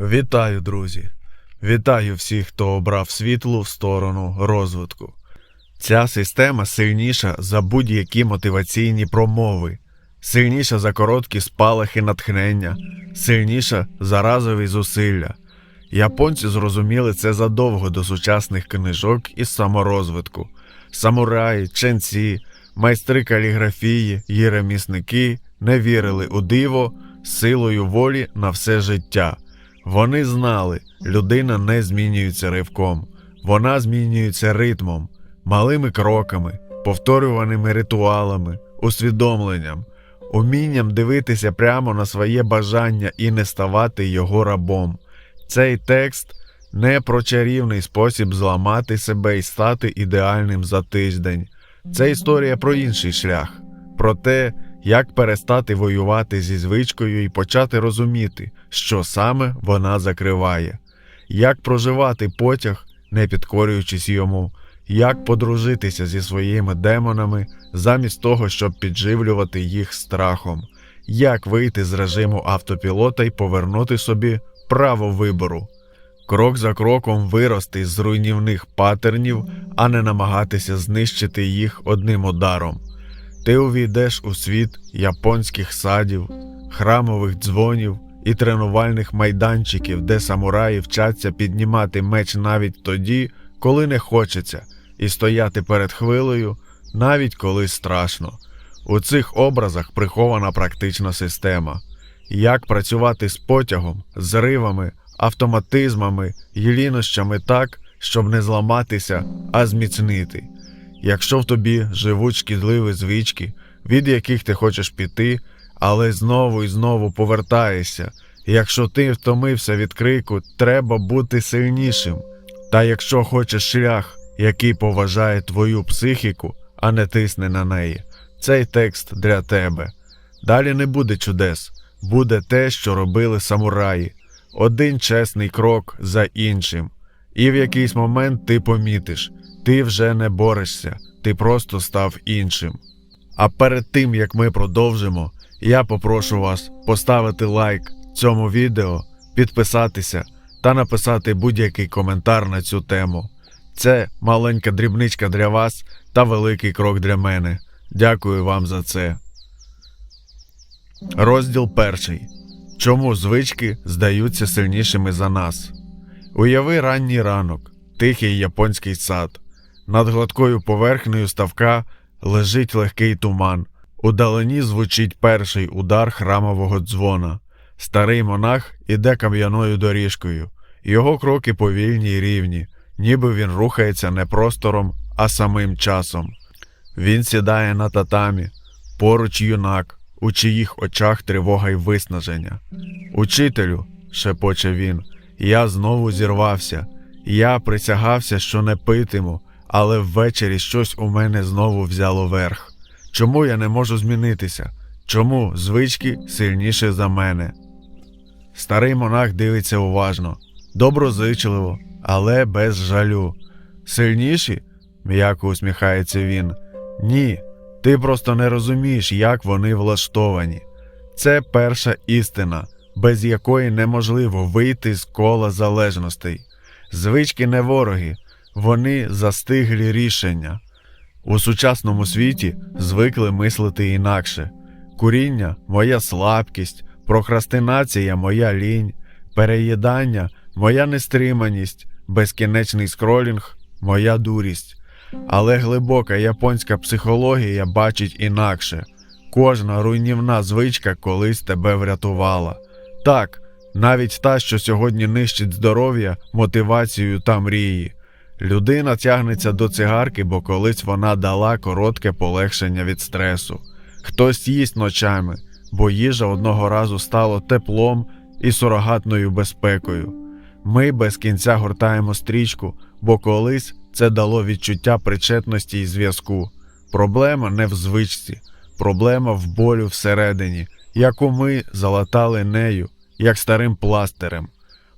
Вітаю, друзі! Вітаю всіх, хто обрав світлу в сторону розвитку. Ця система сильніша за будь-які мотиваційні промови, сильніша за короткі спалахи натхнення, сильніша за разові зусилля. Японці зрозуміли це задовго до сучасних книжок із саморозвитку. Самураї, ченці, майстри каліграфії і не вірили у диво силою волі на все життя. Вони знали, людина не змінюється ривком, вона змінюється ритмом, малими кроками, повторюваними ритуалами, усвідомленням, умінням дивитися прямо на своє бажання і не ставати його рабом. Цей текст не про чарівний спосіб зламати себе і стати ідеальним за тиждень. Це історія про інший шлях, про те, як перестати воювати зі звичкою і почати розуміти, що саме вона закриває, як проживати потяг, не підкорюючись йому, як подружитися зі своїми демонами замість того, щоб підживлювати їх страхом, як вийти з режиму автопілота і повернути собі право вибору. Крок за кроком вирости з руйнівних патернів, а не намагатися знищити їх одним ударом. Ти увійдеш у світ японських садів, храмових дзвонів і тренувальних майданчиків, де самураї вчаться піднімати меч навіть тоді, коли не хочеться, і стояти перед хвилею, навіть коли страшно. У цих образах прихована практична система. Як працювати з потягом, зривами, автоматизмами і лінощами так, щоб не зламатися, а зміцнити. Якщо в тобі живуть шкідливі звички, від яких ти хочеш піти, але знову і знову повертаєшся, якщо ти втомився від крику, треба бути сильнішим. Та якщо хочеш шлях, який поважає твою психіку, а не тисне на неї, цей текст для тебе. Далі не буде чудес, буде те, що робили самураї, один чесний крок за іншим. І в якийсь момент ти помітиш, ти вже не борешся, ти просто став іншим. А перед тим як ми продовжимо, я попрошу вас поставити лайк цьому відео, підписатися та написати будь-який коментар на цю тему. Це маленька дрібничка для вас та великий крок для мене. Дякую вам за це. Розділ перший. Чому звички здаються сильнішими за нас? Уяви ранній ранок, тихий японський сад. Над гладкою поверхнею ставка лежить легкий туман. Удалині звучить перший удар храмового дзвона. Старий монах іде кам'яною доріжкою. Його кроки повільні й рівні, ніби він рухається не простором, а самим часом. Він сідає на татамі, поруч юнак, у чиїх очах тривога й виснаження. Учителю, шепоче він, я знову зірвався. Я присягався, що не питиму, але ввечері щось у мене знову взяло верх. Чому я не можу змінитися? Чому звички сильніші за мене? Старий монах дивиться уважно, доброзичливо, але без жалю. Сильніші? м'яко усміхається він. Ні, ти просто не розумієш, як вони влаштовані. Це перша істина, без якої неможливо вийти з кола залежностей. Звички не вороги, вони застиглі рішення. У сучасному світі звикли мислити інакше. Куріння моя слабкість, прокрастинація моя лінь, переїдання моя нестриманість, безкінечний скролінг моя дурість. Але глибока японська психологія бачить інакше. Кожна руйнівна звичка колись тебе врятувала. Так, навіть та, що сьогодні нищить здоров'я, мотивацію та мрії. Людина тягнеться до цигарки, бо колись вона дала коротке полегшення від стресу. Хтось їсть ночами, бо їжа одного разу стало теплом і сурогатною безпекою. Ми без кінця гортаємо стрічку, бо колись це дало відчуття причетності і зв'язку. Проблема не в звичці, проблема в болю всередині, яку ми залатали нею, як старим пластирем.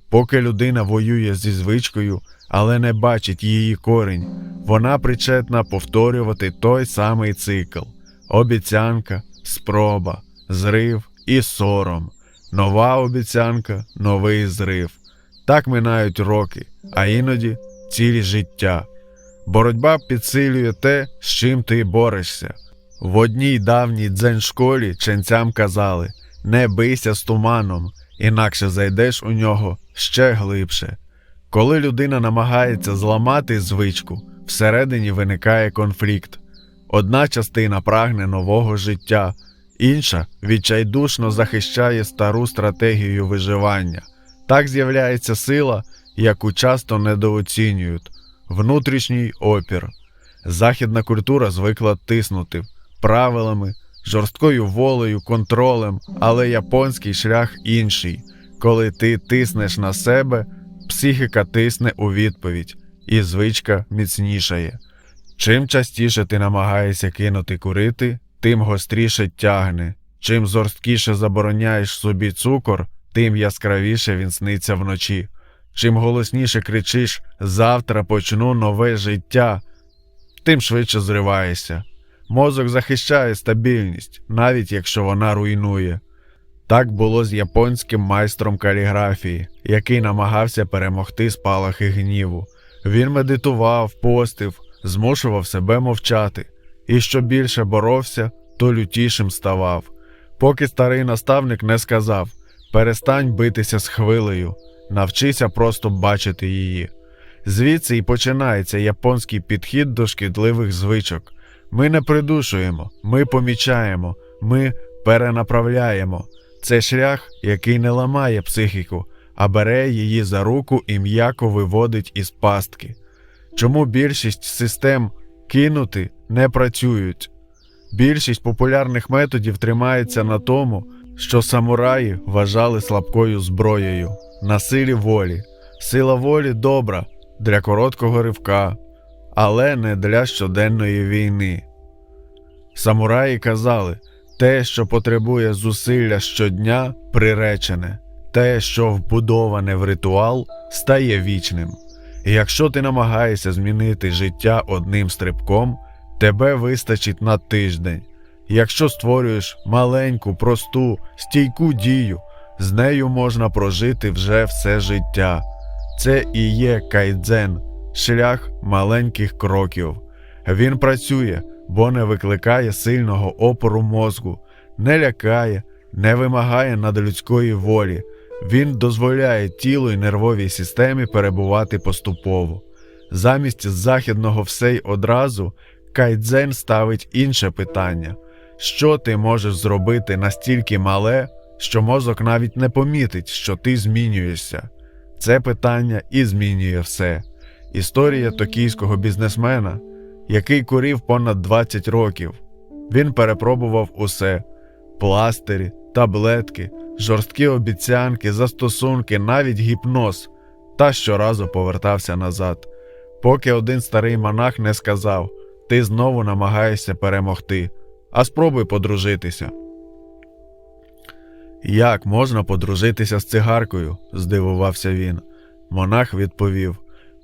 Поки людина воює зі звичкою, але не бачить її корінь, вона причетна повторювати той самий цикл: обіцянка, спроба, зрив і сором. нова обіцянка, новий зрив. Так минають роки, а іноді цілі життя. Боротьба підсилює те, з чим ти борешся. В одній давній дзен-школі ченцям казали не бийся з туманом, інакше зайдеш у нього ще глибше. Коли людина намагається зламати звичку, всередині виникає конфлікт. Одна частина прагне нового життя, інша відчайдушно захищає стару стратегію виживання. Так з'являється сила, яку часто недооцінюють внутрішній опір. Західна культура звикла тиснути правилами, жорсткою волею, контролем, але японський шлях інший. Коли ти тиснеш на себе, психіка тисне у відповідь, і звичка міцнішає. Чим частіше ти намагаєшся кинути курити, тим гостріше тягне. Чим жорсткіше забороняєш собі цукор, тим яскравіше він сниться вночі. Чим голосніше кричиш завтра почну нове життя, тим швидше зриваєшся. Мозок захищає стабільність, навіть якщо вона руйнує. Так було з японським майстром каліграфії, який намагався перемогти спалахи гніву. Він медитував, постив, змушував себе мовчати, і що більше боровся, то лютішим ставав. Поки старий наставник не сказав перестань битися з хвилею, навчися просто бачити її. Звідси і починається японський підхід до шкідливих звичок. Ми не придушуємо, ми помічаємо, ми перенаправляємо. Це шлях, який не ламає психіку, а бере її за руку і м'яко виводить із пастки. Чому більшість систем кинути не працюють? Більшість популярних методів тримається на тому, що самураї вважали слабкою зброєю, на силі волі. Сила волі добра для короткого ривка, але не для щоденної війни. Самураї казали, те, що потребує зусилля щодня, приречене, те, що вбудоване в ритуал, стає вічним. І якщо ти намагаєшся змінити життя одним стрибком, тебе вистачить на тиждень. Якщо створюєш маленьку, просту, стійку дію, з нею можна прожити вже все життя. Це і є кайдзен, шлях маленьких кроків. Він працює, бо не викликає сильного опору мозку, не лякає, не вимагає надлюдської волі. Він дозволяє тілу і нервовій системі перебувати поступово. Замість західного все й одразу кайдзен ставить інше питання: що ти можеш зробити настільки мале, що мозок навіть не помітить, що ти змінюєшся. Це питання і змінює все. Історія токійського бізнесмена, який курів понад 20 років. Він перепробував усе: пластирі, таблетки, жорсткі обіцянки, застосунки, навіть гіпноз, та щоразу повертався назад. Поки один старий монах не сказав: Ти знову намагаєшся перемогти, а спробуй подружитися. Як можна подружитися з цигаркою? здивувався він. Монах відповів: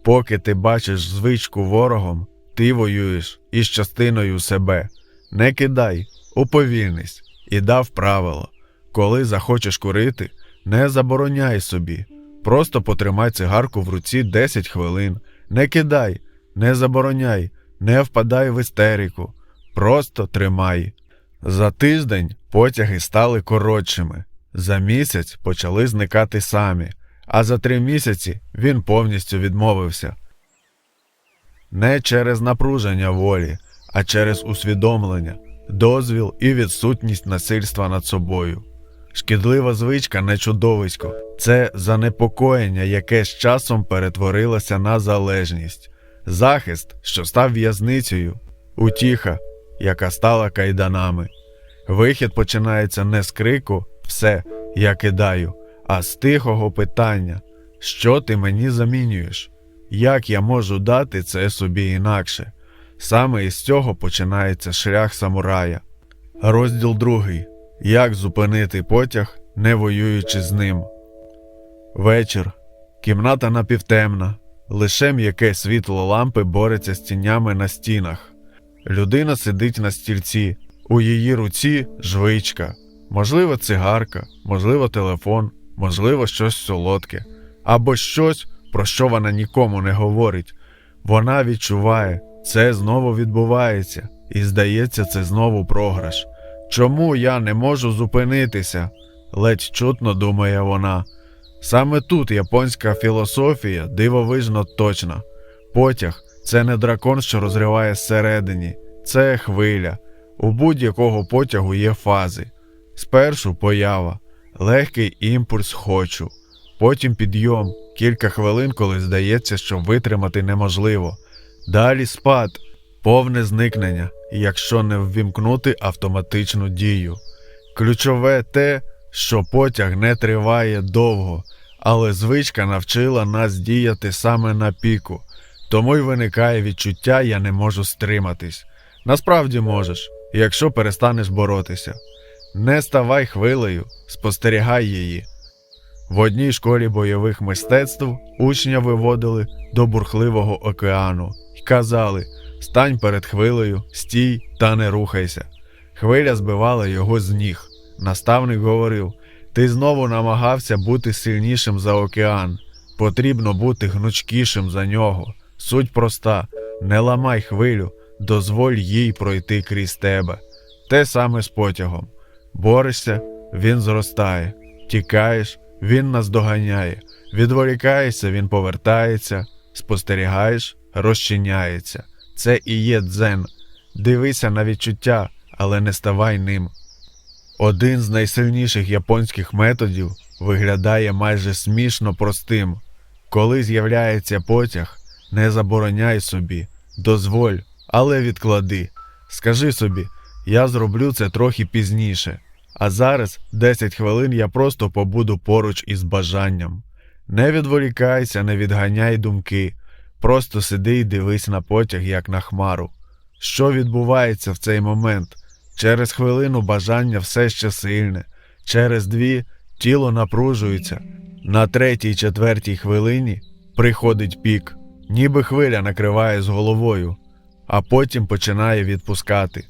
Поки ти бачиш звичку ворогом, ти воюєш із частиною себе. Не кидай, уповільнись і дав правило. Коли захочеш курити, не забороняй собі. Просто потримай цигарку в руці 10 хвилин. Не кидай, не забороняй, не впадай в істерику. Просто тримай. За тиждень потяги стали коротшими. За місяць почали зникати самі, а за три місяці він повністю відмовився. Не через напруження волі, а через усвідомлення, дозвіл і відсутність насильства над собою. Шкідлива звичка не чудовисько, це занепокоєння, яке з часом перетворилося на залежність, захист, що став в'язницею, утіха, яка стала кайданами. Вихід починається не з крику все, я кидаю, а з тихого питання, що ти мені замінюєш? Як я можу дати це собі інакше? Саме із цього починається шлях самурая. Розділ другий. Як зупинити потяг, не воюючи з ним. Вечір. Кімната напівтемна. Лише м'яке світло лампи бореться з тінями на стінах. Людина сидить на стільці, у її руці жвичка. Можливо, цигарка, можливо, телефон, можливо, щось солодке, або щось, про що вона нікому не говорить. Вона відчуває, це знову відбувається, і здається, це знову програш. Чому я не можу зупинитися? ледь чутно думає вона. Саме тут японська філософія дивовижно точна. Потяг це не дракон, що розриває зсередині, це хвиля. У будь-якого потягу є фази. Спершу поява, легкий імпульс хочу, потім підйом, кілька хвилин, коли здається, що витримати неможливо. Далі спад, повне зникнення, якщо не ввімкнути автоматичну дію. Ключове те, що потяг не триває довго, але звичка навчила нас діяти саме на піку, тому й виникає відчуття я не можу стриматись. Насправді можеш, якщо перестанеш боротися. Не ставай хвилею, спостерігай її. В одній школі бойових мистецтв учня виводили до бурхливого океану і казали: стань перед хвилею, стій та не рухайся. Хвиля збивала його з ніг. Наставник говорив: Ти знову намагався бути сильнішим за океан. Потрібно бути гнучкішим за нього. Суть проста: не ламай хвилю, дозволь їй пройти крізь тебе. Те саме з потягом. Борешся, він зростає, тікаєш, він наздоганяє, відволікаєшся, він повертається, спостерігаєш, розчиняється. Це і є дзен. Дивися на відчуття, але не ставай ним. Один з найсильніших японських методів виглядає майже смішно простим. Коли з'являється потяг, не забороняй собі, дозволь, але відклади. Скажи собі, я зроблю це трохи пізніше, а зараз 10 хвилин я просто побуду поруч із бажанням. Не відволікайся, не відганяй думки, просто сиди і дивись на потяг, як на хмару. Що відбувається в цей момент? Через хвилину бажання все ще сильне, через дві тіло напружується. На третій, четвертій хвилині приходить пік, ніби хвиля накриває з головою, а потім починає відпускати.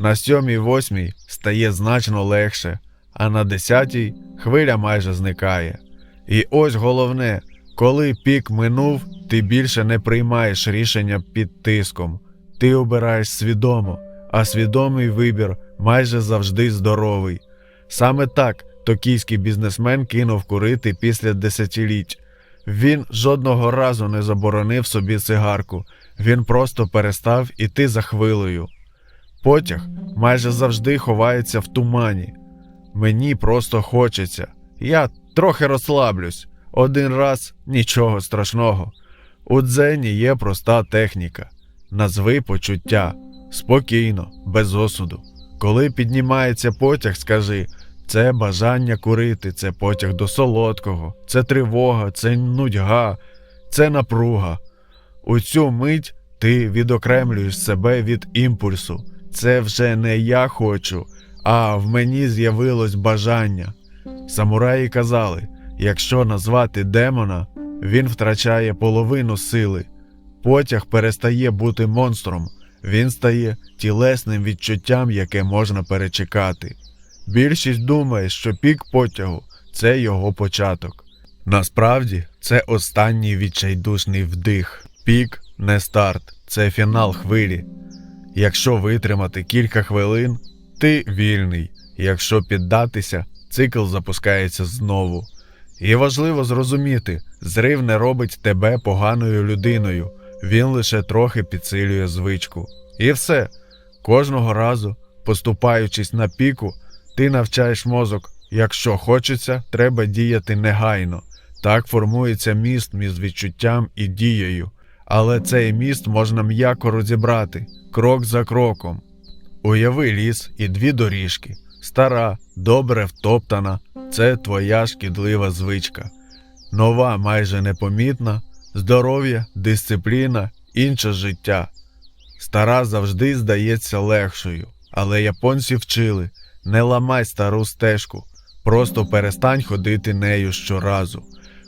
На сьомій, восьмій стає значно легше, а на десятій хвиля майже зникає. І ось головне, коли пік минув, ти більше не приймаєш рішення під тиском, ти обираєш свідомо, а свідомий вибір майже завжди здоровий. Саме так токійський бізнесмен кинув курити після десятиліть. Він жодного разу не заборонив собі цигарку, він просто перестав іти за хвилею. Потяг майже завжди ховається в тумані. Мені просто хочеться. Я трохи розслаблюсь. Один раз нічого страшного. У дзені є проста техніка. Назви почуття спокійно, без осуду. Коли піднімається потяг, скажи це бажання курити, це потяг до солодкого, це тривога, це нудьга, це напруга. У цю мить ти відокремлюєш себе від імпульсу. Це вже не я хочу, а в мені з'явилось бажання. Самураї казали: якщо назвати демона, він втрачає половину сили. Потяг перестає бути монстром, він стає тілесним відчуттям, яке можна перечекати. Більшість думає, що пік потягу це його початок. Насправді, це останній відчайдушний вдих. Пік не старт, це фінал хвилі. Якщо витримати кілька хвилин, ти вільний. Якщо піддатися, цикл запускається знову. І важливо зрозуміти, зрив не робить тебе поганою людиною, він лише трохи підсилює звичку. І все. Кожного разу, поступаючись на піку, ти навчаєш мозок, якщо хочеться, треба діяти негайно. Так формується міст між відчуттям і дією. Але цей міст можна м'яко розібрати, крок за кроком. Уяви ліс і дві доріжки. Стара, добре втоптана, це твоя шкідлива звичка. Нова, майже непомітна, здоров'я, дисципліна, інше життя. Стара завжди здається легшою, але японці вчили не ламай стару стежку, просто перестань ходити нею щоразу.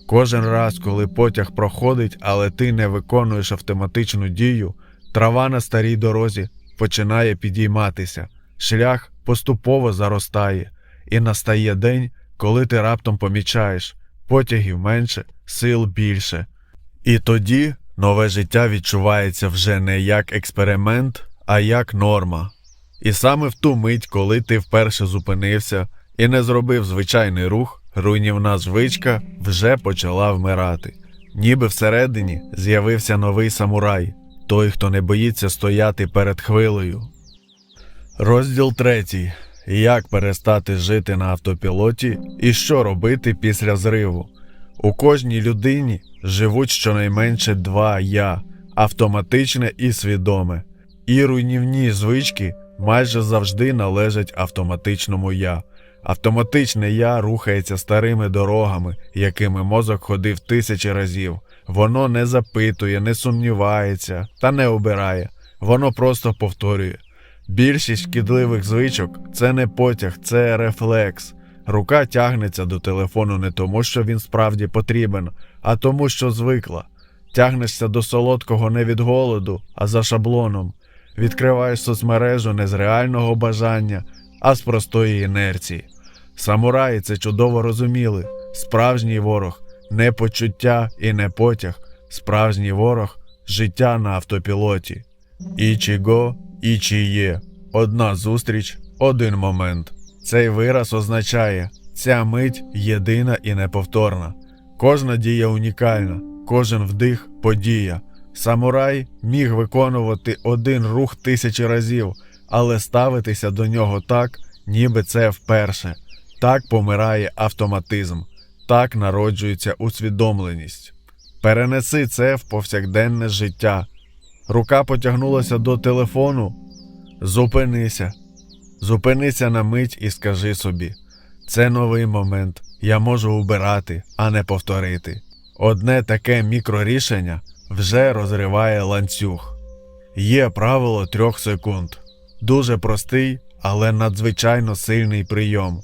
Кожен раз, коли потяг проходить, але ти не виконуєш автоматичну дію, трава на старій дорозі починає підійматися, шлях поступово заростає, і настає день, коли ти раптом помічаєш потягів менше, сил більше. І тоді нове життя відчувається вже не як експеримент, а як норма. І саме в ту мить, коли ти вперше зупинився і не зробив звичайний рух, руйнівна звичка вже почала вмирати. Ніби всередині з'явився новий самурай, той, хто не боїться стояти перед хвилею. Розділ третій. Як перестати жити на автопілоті і що робити після зриву? У кожній людині живуть щонайменше два я автоматичне і свідоме. І руйнівні звички майже завжди належать автоматичному я. Автоматичне я рухається старими дорогами, якими мозок ходив тисячі разів. Воно не запитує, не сумнівається та не обирає. Воно просто повторює. Більшість шкідливих звичок це не потяг, це рефлекс. Рука тягнеться до телефону не тому, що він справді потрібен, а тому, що звикла. Тягнешся до солодкого не від голоду, а за шаблоном. Відкриваєш соцмережу не з реального бажання, а з простої інерції. Самураї це чудово розуміли. Справжній ворог не почуття і не потяг, справжній ворог життя на автопілоті. Ічіго, ічіє. Одна зустріч, один момент. Цей вираз означає ця мить єдина і неповторна. Кожна дія унікальна, кожен вдих подія. Самурай міг виконувати один рух тисячі разів, але ставитися до нього так, ніби це вперше. Так помирає автоматизм, так народжується усвідомленість. Перенеси це в повсякденне життя. Рука потягнулася до телефону. Зупинися. Зупинися на мить і скажи собі: це новий момент. Я можу убирати, а не повторити. Одне таке мікрорішення вже розриває ланцюг. Є правило трьох секунд. Дуже простий, але надзвичайно сильний прийом.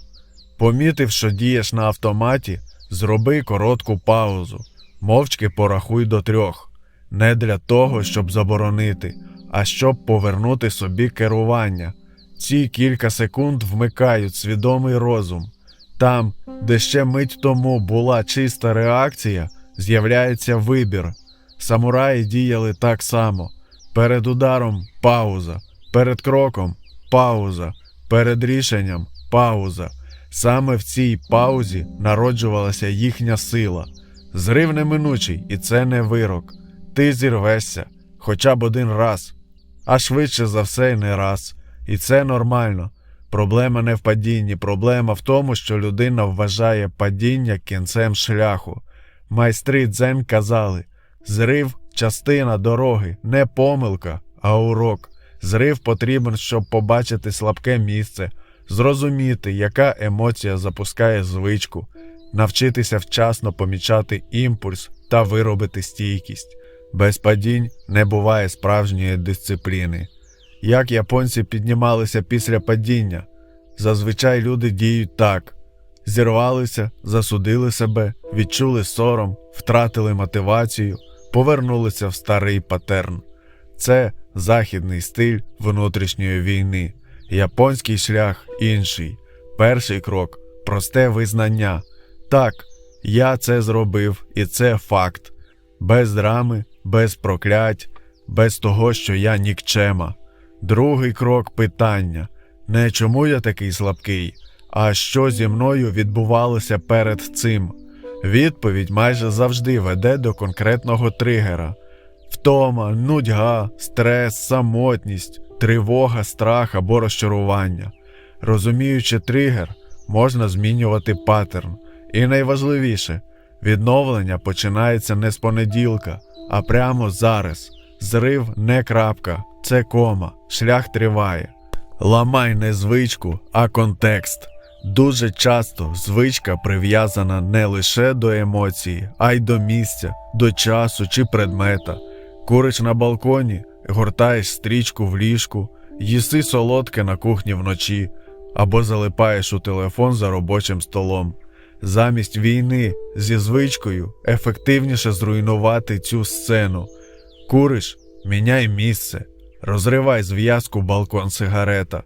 Помітив, що дієш на автоматі, зроби коротку паузу, мовчки порахуй до трьох. Не для того, щоб заборонити, а щоб повернути собі керування. Ці кілька секунд вмикають свідомий розум. Там, де ще мить тому була чиста реакція, з'являється вибір. Самураї діяли так само: перед ударом пауза, перед кроком пауза, перед рішенням пауза. Саме в цій паузі народжувалася їхня сила. Зрив неминучий, і це не вирок. Ти зірвешся хоча б один раз, а швидше за все не раз. І це нормально. Проблема не в падінні, проблема в тому, що людина вважає падіння кінцем шляху. Майстри дзен казали: зрив частина дороги, не помилка, а урок. Зрив потрібен, щоб побачити слабке місце, зрозуміти, яка емоція запускає звичку, навчитися вчасно помічати імпульс та виробити стійкість. Без падінь не буває справжньої дисципліни. Як японці піднімалися після падіння? Зазвичай люди діють так: зірвалися, засудили себе, відчули сором, втратили мотивацію, повернулися в старий патерн. Це західний стиль внутрішньої війни, японський шлях інший. Перший крок просте визнання. Так, я це зробив, і це факт. Без драми, без проклять, без того, що я нікчема. Другий крок питання не чому я такий слабкий, а що зі мною відбувалося перед цим. Відповідь майже завжди веде до конкретного тригера: втома, нудьга, стрес, самотність, тривога, страх або розчарування. Розуміючи тригер, можна змінювати паттерн. І найважливіше, відновлення починається не з понеділка, а прямо зараз. Зрив не крапка, це кома, шлях триває. Ламай не звичку, а контекст. Дуже часто звичка прив'язана не лише до емоції, а й до місця, до часу чи предмета. Куриш на балконі, гортаєш стрічку в ліжку, їси солодке на кухні вночі або залипаєш у телефон за робочим столом. Замість війни зі звичкою ефективніше зруйнувати цю сцену. Куриш, міняй місце, розривай зв'язку балкон сигарета.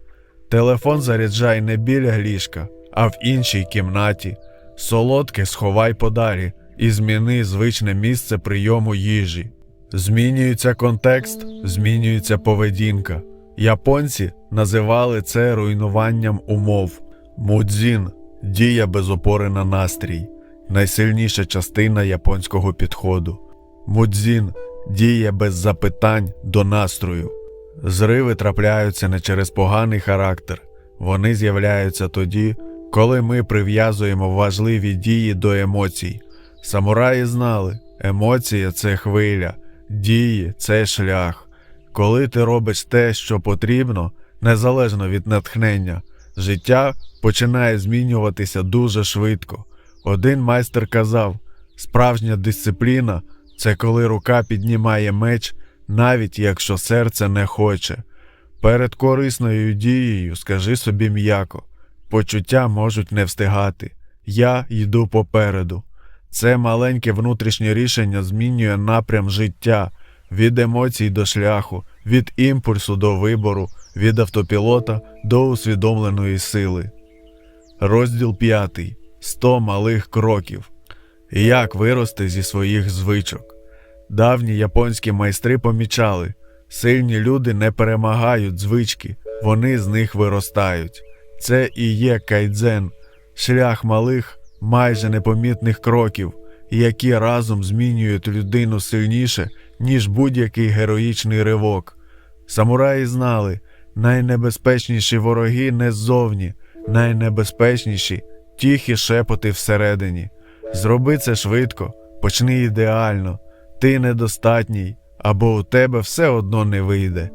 Телефон заряджай не біля ліжка, а в іншій кімнаті. Солодке сховай подалі і зміни звичне місце прийому їжі. Змінюється контекст, змінюється поведінка. Японці називали це руйнуванням умов. Мудзін дія без опори на настрій, найсильніша частина японського підходу. Мудзін діє без запитань до настрою. Зриви трапляються не через поганий характер, вони з'являються тоді, коли ми прив'язуємо важливі дії до емоцій. Самураї знали, емоція це хвиля, дії це шлях. Коли ти робиш те, що потрібно, незалежно від натхнення, життя починає змінюватися дуже швидко. Один майстер казав: справжня дисципліна це коли рука піднімає меч, навіть якщо серце не хоче. Перед корисною дією скажи собі м'яко, почуття можуть не встигати. Я йду попереду. Це маленьке внутрішнє рішення змінює напрям життя від емоцій до шляху, від імпульсу до вибору, від автопілота до усвідомленої сили. Розділ 5. 100 малих кроків. Як вирости зі своїх звичок. Давні японські майстри помічали, сильні люди не перемагають звички, вони з них виростають. Це і є кайдзен, шлях малих, майже непомітних кроків, які разом змінюють людину сильніше, ніж будь-який героїчний ривок. Самураї знали, найнебезпечніші вороги не ззовні, найнебезпечніші тихі шепоти всередині. Зроби це швидко, почни ідеально, ти недостатній, або у тебе все одно не вийде.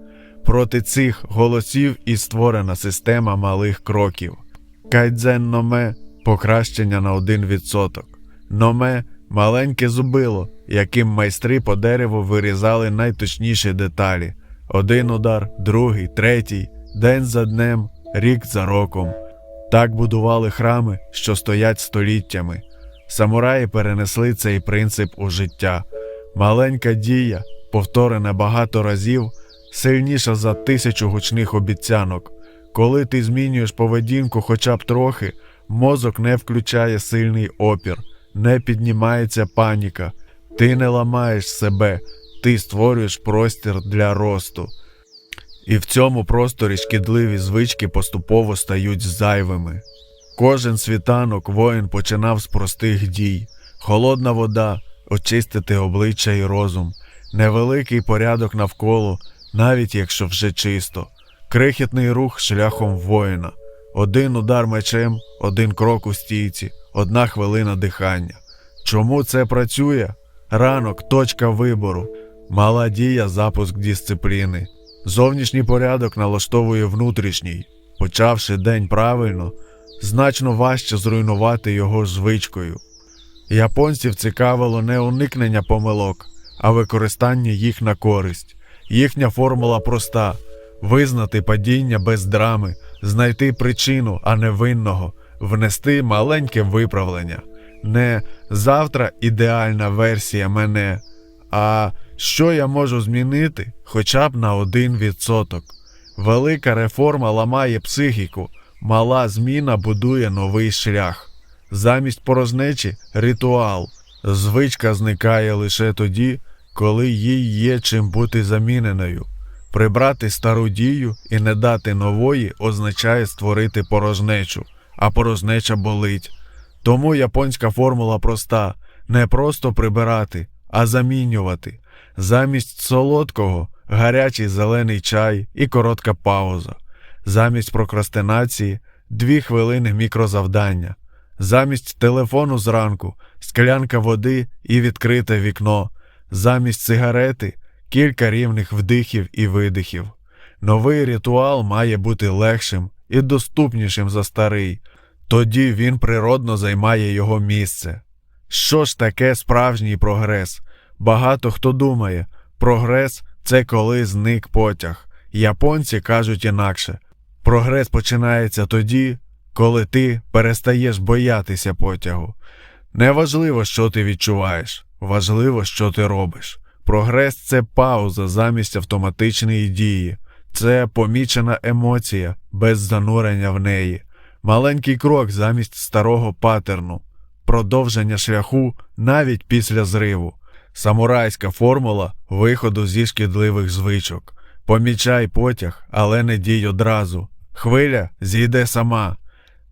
Проти цих голосів і створена система малих кроків. Кайдзен номе покращення на 1%. Номе маленьке зубило, яким майстри по дереву вирізали найточніші деталі. Один удар, другий, третій, день за днем, рік за роком. Так будували храми, що стоять століттями. Самураї перенесли цей принцип у життя. Маленька дія, повторена багато разів, сильніша за тисячу гучних обіцянок. Коли ти змінюєш поведінку хоча б трохи, мозок не включає сильний опір, не піднімається паніка, ти не ламаєш себе, ти створюєш простір для росту. І в цьому просторі шкідливі звички поступово стають зайвими. Кожен світанок воїн починав з простих дій: холодна вода, очистити обличчя і розум, невеликий порядок навколо, навіть якщо вже чисто, крихітний рух шляхом воїна, один удар мечем, один крок у стійці, одна хвилина дихання. Чому це працює? Ранок, точка вибору, мала дія, запуск дисципліни. Зовнішній порядок налаштовує внутрішній. Почавши день правильно, значно важче зруйнувати його звичкою. Японців цікавило не уникнення помилок, а використання їх на користь. Їхня формула проста: визнати падіння без драми, знайти причину, а не винного, внести маленьке виправлення. Не завтра ідеальна версія мене, а що я можу змінити хоча б на 1%. Велика реформа ламає психіку, мала зміна будує новий шлях. Замість порожнечі ритуал. Звичка зникає лише тоді, коли їй є чим бути заміненою. Прибрати стару дію і не дати нової означає створити порожнечу, а порожнеча болить. Тому японська формула проста: не просто прибирати, а замінювати. Замість солодкого гарячий зелений чай і коротка пауза. Замість прокрастинації дві хвилини мікрозавдання. Замість телефону зранку склянка води і відкрите вікно. Замість сигарети кілька рівних вдихів і видихів. Новий ритуал має бути легшим і доступнішим за старий, тоді він природно займає його місце. Що ж таке справжній прогрес? Багато хто думає, прогрес це коли зник потяг. Японці кажуть інакше. Прогрес починається тоді, коли ти перестаєш боятися потягу. Неважливо, що ти відчуваєш, важливо, що ти робиш. Прогрес це пауза замість автоматичної дії, це помічена емоція без занурення в неї. Маленький крок замість старого патерну, продовження шляху навіть після зриву, самурайська формула виходу зі шкідливих звичок. Помічай потяг, але не дій одразу. Хвиля зійде сама.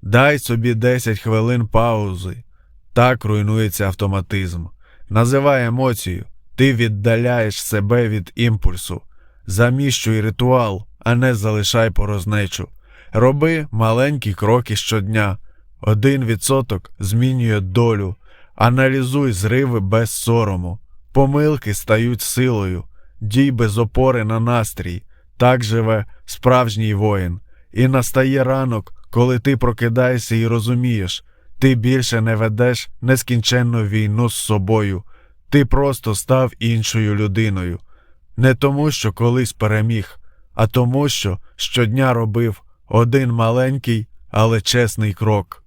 Дай собі 10 хвилин паузи. Так руйнується автоматизм. Називай емоцію. Ти віддаляєш себе від імпульсу. Заміщуй ритуал, а не залишай порожнечу. Роби маленькі кроки щодня. Один відсоток змінює долю. Аналізуй зриви без сорому. Помилки стають силою. Дій без опори на настрій. Так живе справжній воїн. І настає ранок, коли ти прокидаєшся і розумієш, ти більше не ведеш нескінченну війну з собою. Ти просто став іншою людиною. Не тому, що колись переміг, а тому, що щодня робив один маленький, але чесний крок.